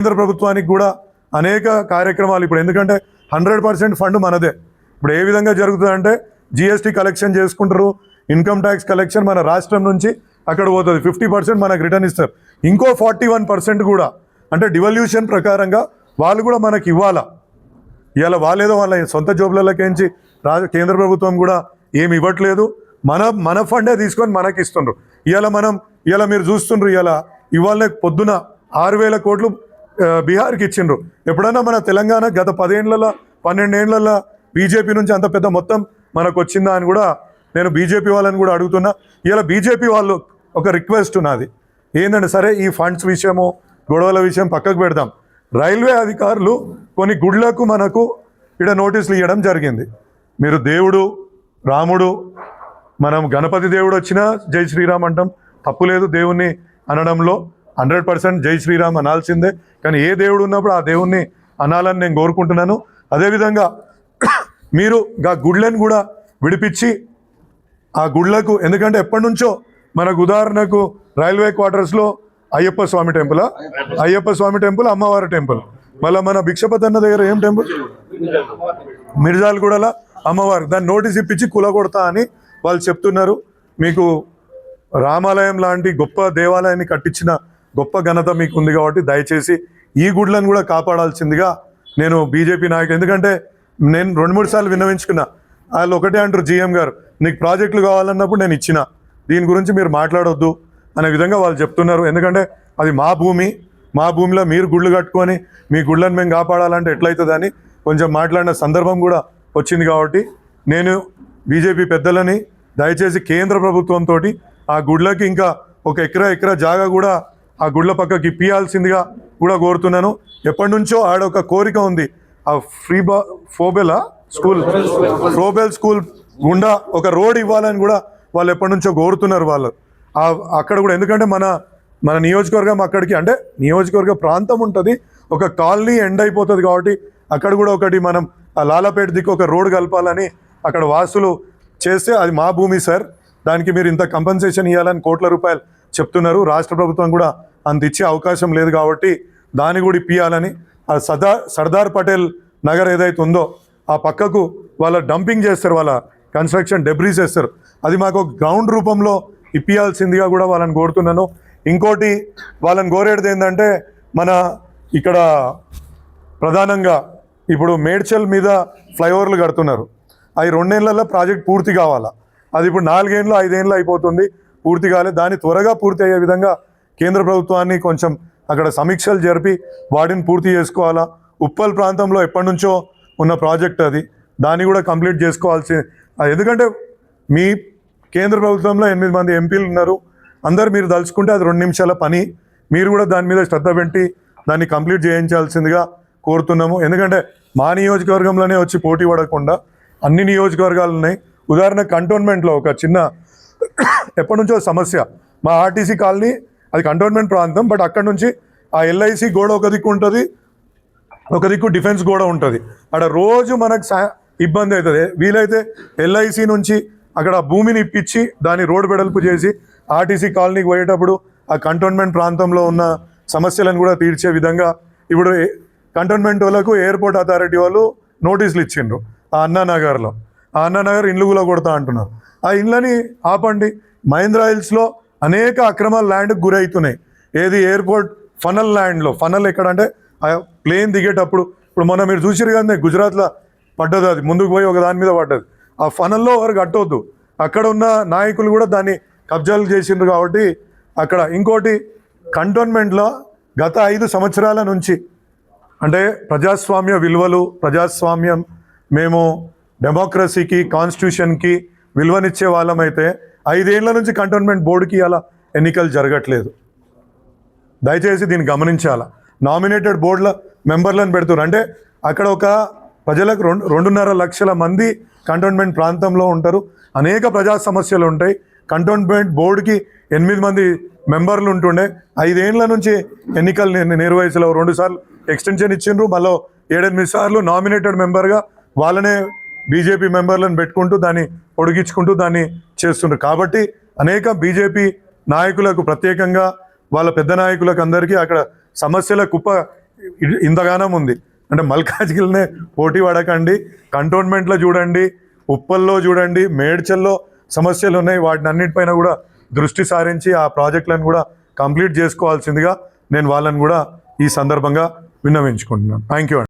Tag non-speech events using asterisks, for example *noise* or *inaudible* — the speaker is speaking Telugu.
కేంద్ర ప్రభుత్వానికి కూడా అనేక కార్యక్రమాలు ఇప్పుడు ఎందుకంటే హండ్రెడ్ పర్సెంట్ ఫండ్ మనదే. ఇప్పుడు ఏ విధంగా జరుగుతుందంటే జిఎస్టీ కలెక్షన్ చేసుకుంటారు ఇన్కమ్ ట్యాక్స్ కలెక్షన్ మన రాష్ట్రం నుంచి అక్కడ పోతుంది. ఫిఫ్టీ పర్సెంట్ మనకు రిటర్న్ ఇస్తారు. ఇంకో ఫార్టీ వన్ పర్సెంట్ కూడా. అంటే డివల్యూషన్ ప్రకారంగా వాళ్ళు కూడా మనకి ఇవ్వాలా? ఇవాళ వాళ్ళేదో వాళ్ళ సొంత జోబులలోకించి రా కేంద్ర ప్రభుత్వం కూడా ఏమి ఇవ్వట్లేదు. మన మన ఫండే తీసుకొని మనకి ఇస్తుండ్రు. ఇవాళ మనం ఇవాళ మీరు చూస్తుండ్రు ఇవాళ ఇవాళ పొద్దున ఆరు వేల కోట్లు బీహార్కి ఇచ్చిండ్రు. ఎప్పుడైనా మన తెలంగాణ గత పదేండ్లలో పన్నెండేళ్ళలో బీజేపీ నుంచి అంత పెద్ద మొత్తం మనకు వచ్చిందా అని కూడా నేను బీజేపీ వాళ్ళని కూడా అడుగుతున్నా. ఇలా బీజేపీ వాళ్ళు ఒక రిక్వెస్ట్ ఉన్నది ఏంటంటే సరే ఈ ఫండ్స్ విషయము గొడవల విషయం పక్కకు పెడదాం. రైల్వే అధికారులు కొన్ని గుడ్లకు మనకు ఇక్కడ నోటీసులు ఇవ్వడం జరిగింది. మీరు దేవుడు రాముడు మనం గణపతి దేవుడు వచ్చినా జై శ్రీరామ్ అంటాం. తప్పులేదు దేవుణ్ణి అనడంలో. హండ్రెడ్ పర్సెంట్ జై శ్రీరామ్ అనాల్సిందే. కానీ ఏ దేవుడు ఉన్నప్పుడు ఆ దేవుణ్ణి అనాలని నేను కోరుకుంటున్నాను. అదేవిధంగా *clears throat* మీరు ఆ గుడ్లను కూడా విడిపించి ఆ గుళ్ళకు ఎందుకంటే ఎప్పటి నుంచో మనకు ఉదాహరణకు రైల్వే క్వార్టర్స్లో అయ్యప్ప స్వామి టెంపుల్? అయ్యప్ప స్వామి టెంపుల్ అమ్మవారి టెంపుల్. మళ్ళీ మన భిక్షపతి అన్న దగ్గర ఏం టెంపుల్? మిర్జాలగూడల అమ్మవారు. దాన్ని నోటీస్ ఇప్పించి కులగొడతా అని వాళ్ళు చెప్తున్నారు. మీకు రామాలయం లాంటి గొప్ప దేవాలయాన్ని కట్టించిన గొప్ప ఘనత మీకు ఉంది కాబట్టి దయచేసి ఈ గుడ్లను కూడా కాపాడాల్సిందిగా నేను బీజేపీ నాయకులు ఎందుకంటే నేను రెండు మూడు సార్లు విన్నవించుకున్నా. వాళ్ళు ఒకటే అంటారు జీఎం గారు నీకు ప్రాజెక్టులు కావాలన్నప్పుడు నేను ఇచ్చిన. దీని గురించి మీరు మాట్లాడొద్దు అనే విధంగా వాళ్ళు చెప్తున్నారు. ఎందుకంటే అది మా భూమి మా భూమిలో మీరు గుళ్ళు కట్టుకొని మీ గుళ్ళని మేము కాపాడాలంటే ఎట్లయితుందని కొంచెం మాట్లాడిన సందర్భం కూడా వచ్చింది కాబట్టి నేను బీజేపీ పెద్దలని దయచేసి కేంద్ర ప్రభుత్వంతో ఆ గుడ్లకి ఇంకా ఒక ఎకరా ఎకరా జాగా కూడా ఆ గుడ్ల పక్కకి ఇప్పియాల్సిందిగా కూడా కోరుతున్నాను. ఎప్పటి నుంచో ఆడ ఒక కోరిక ఉంది. ఆ ఫ్రీ బా ఫోబెలా స్కూల్? ఫ్రోబెల్ స్కూల్ గుండా ఒక రోడ్ ఇవ్వాలని కూడా వాళ్ళు ఎప్పటి నుంచో కోరుతున్నారు వాళ్ళు. ఆ- అక్కడ కూడా ఎందుకంటే మన మన నియోజకవర్గం అక్కడికి అంటే నియోజకవర్గ ప్రాంతం ఉంటుంది. ఒక కాలనీ ఎండ్ అయిపోతుంది కాబట్టి అక్కడ కూడా ఒకటి మనం ఆ లాలాపేట దిక్కు ఒక రోడ్ కలపాలని అక్కడ వాసులు చేస్తే అది మా భూమి సార్. దానికి మీరు ఇంత కంపెన్సేషన్ ఇవ్వాలని కోట్ల రూపాయలు చెప్తున్నారు. రాష్ట్ర ప్రభుత్వం కూడా అంత ఇచ్చే అవకాశం లేదు కాబట్టి దాన్ని కూడా ఇప్పియాలని. ఆ సదా సర్దార్ పటేల్ నగర్ ఏదైతే ఉందో ఆ పక్కకు వాళ్ళ డంపింగ్ చేస్తారు వాళ్ళ కన్స్ట్రక్షన్ డెబ్రీస్ చేస్తారు. అది మాకు గ్రౌండ్ రూపంలో ఇప్పియాల్సిందిగా కూడా వాళ్ళని కోరుతున్నాను. ఇంకోటి వాళ్ళని కోరేది ఏంటంటే మన ఇక్కడ ప్రధానంగా ఇప్పుడు మేడ్చల్ మీద ఫ్లైఓవర్లు కడుతున్నారు. అవి రెండేళ్ళలో ప్రాజెక్ట్ పూర్తి కావాలా? అది ఇప్పుడు నాలుగేళ్ళు ఐదేళ్ళు అయిపోతుంది. పూర్తి కాలేదు దాన్ని త్వరగా పూర్తి అయ్యే విధంగా కేంద్ర ప్రభుత్వాన్ని కొంచెం అక్కడ సమీక్షలు జరిపి వాటిని పూర్తి చేసుకోవాలా? ఉప్పల్ ప్రాంతంలో ఎప్పటి నుంచో ఉన్న ప్రాజెక్ట్ అది. దాన్ని కూడా కంప్లీట్ చేసుకోవాల్సి ఎందుకంటే మీ కేంద్ర ప్రభుత్వంలో ఎనిమిది మంది ఎంపీలు ఉన్నారు. అందరు మీరు దలుచుకుంటే అది రెండు నిమిషాల పని. మీరు కూడా దాని మీద శ్రద్ధ పెట్టి దాన్ని కంప్లీట్ చేయించాల్సిందిగా కోరుతున్నాము. ఎందుకంటే మా నియోజకవర్గంలోనే వచ్చి పోటీ పడకుండా అన్ని నియోజకవర్గాలు ఉన్నాయి. ఉదాహరణ కంటోన్మెంట్లో ఒక చిన్న ఎప్పటి నుంచో సమస్య. మా ఆర్టీసీ కాలనీ అది కంటోన్మెంట్ ప్రాంతం బట్ అక్కడ నుంచి ఆ ఎల్ఐసి గోడ ఒక దిక్కు ఉంటుంది ఒక దిక్కు డిఫెన్స్ గోడ ఉంటుంది. అక్కడ రోజు మనకు ఇబ్బంది అవుతుంది వీలైతే ఎల్ఐసి నుంచి అక్కడ భూమిని ఇప్పించి దాన్ని రోడ్ వెడల్పు చేసి ఆర్టీసీ కాలనీకి పోయేటప్పుడు ఆ కంటోన్మెంట్ ప్రాంతంలో ఉన్న సమస్యలను కూడా తీర్చే విధంగా ఇప్పుడు కంటోన్మెంట్ వాళ్ళకు ఎయిర్పోర్ట్ అథారిటీ వాళ్ళు నోటీసులు ఇచ్చిండ్రు ఆ అన్నానగర్లో. ఆ అన్నానగర్ ఇండ్లు కూడా కొడతా అంటున్నారు. ఆ ఇండ్లని ఆపండి. మహేంద్ర హిల్స్లో అనేక అక్రమ ల్యాండ్కి గురవుతున్నాయి. ఏది ఎయిర్పోర్ట్ ఫనల్ ల్యాండ్లో ఫనల్ ఎక్కడంటే ఆ ప్లేన్ దిగేటప్పుడు ఇప్పుడు మొన్న మీరు చూసిరు కదా గుజరాత్లో పడ్డది అది. ముందుకు పోయి ఒక దాని మీద పడ్డది. ఆ ఫనల్లో ఎవరు కట్టవద్దు అక్కడ ఉన్న నాయకులు కూడా దాన్ని కబ్జాలు చేసిండ్రు కాబట్టి అక్కడ ఇంకోటి కంటోన్మెంట్లో గత ఐదు సంవత్సరాల నుంచి అంటే ప్రజాస్వామ్య విలువలు ప్రజాస్వామ్యం మేము డెమోక్రసీకి కాన్స్టిట్యూషన్కి విలువనిచ్చే వాళ్ళమైతే ఐదేళ్ళ నుంచి కంటోన్మెంట్ బోర్డుకి అలా ఎన్నికలు జరగట్లేదు. దయచేసి దీన్ని గమనించాల? నామినేటెడ్ బోర్డుల మెంబర్లను పెడుతున్నారు. అంటే అక్కడ ఒక ప్రజలకు రెండు రెండున్నర లక్షల మంది కంటోన్మెంట్ ప్రాంతంలో ఉంటారు. అనేక ప్రజా సమస్యలు ఉంటాయి. కంటోన్మెంట్ బోర్డుకి ఎనిమిది మంది మెంబర్లు ఉంటుండే. ఐదేళ్ళ నుంచి ఎన్నికలు నిర్వహించలేవు రెండుసార్లు రెండు సార్లు ఎక్స్టెన్షన్ ఇచ్చిండ్రు. మళ్ళీ ఏడెనిమిది సార్లు నామినేటెడ్ మెంబర్గా వాళ్ళనే బీజేపీ మెంబర్లను పెట్టుకుంటూ దాన్ని పొడిగించుకుంటూ దాన్ని చేస్తుండ్రు. కాబట్టి అనేక బీజేపీ నాయకులకు ప్రత్యేకంగా వాళ్ళ పెద్ద నాయకులకు అందరికీ అక్కడ సమస్యల కుప్ప ఇంతగానం ఉంది. అంటే మల్కాజ్గిల్నే పోటీ పడకండి కంటోన్మెంట్లో చూడండి ఉప్పల్లో చూడండి మేడ్చల్లో సమస్యలు ఉన్నాయి. వాటిని అన్నిటిపైన కూడా దృష్టి సారించి ఆ ప్రాజెక్టులను కూడా కంప్లీట్ చేసుకోవాల్సిందిగా నేను వాళ్ళని కూడా ఈ సందర్భంగా విన్నవించుకుంటున్నాను. థ్యాంక్ యూ అండి.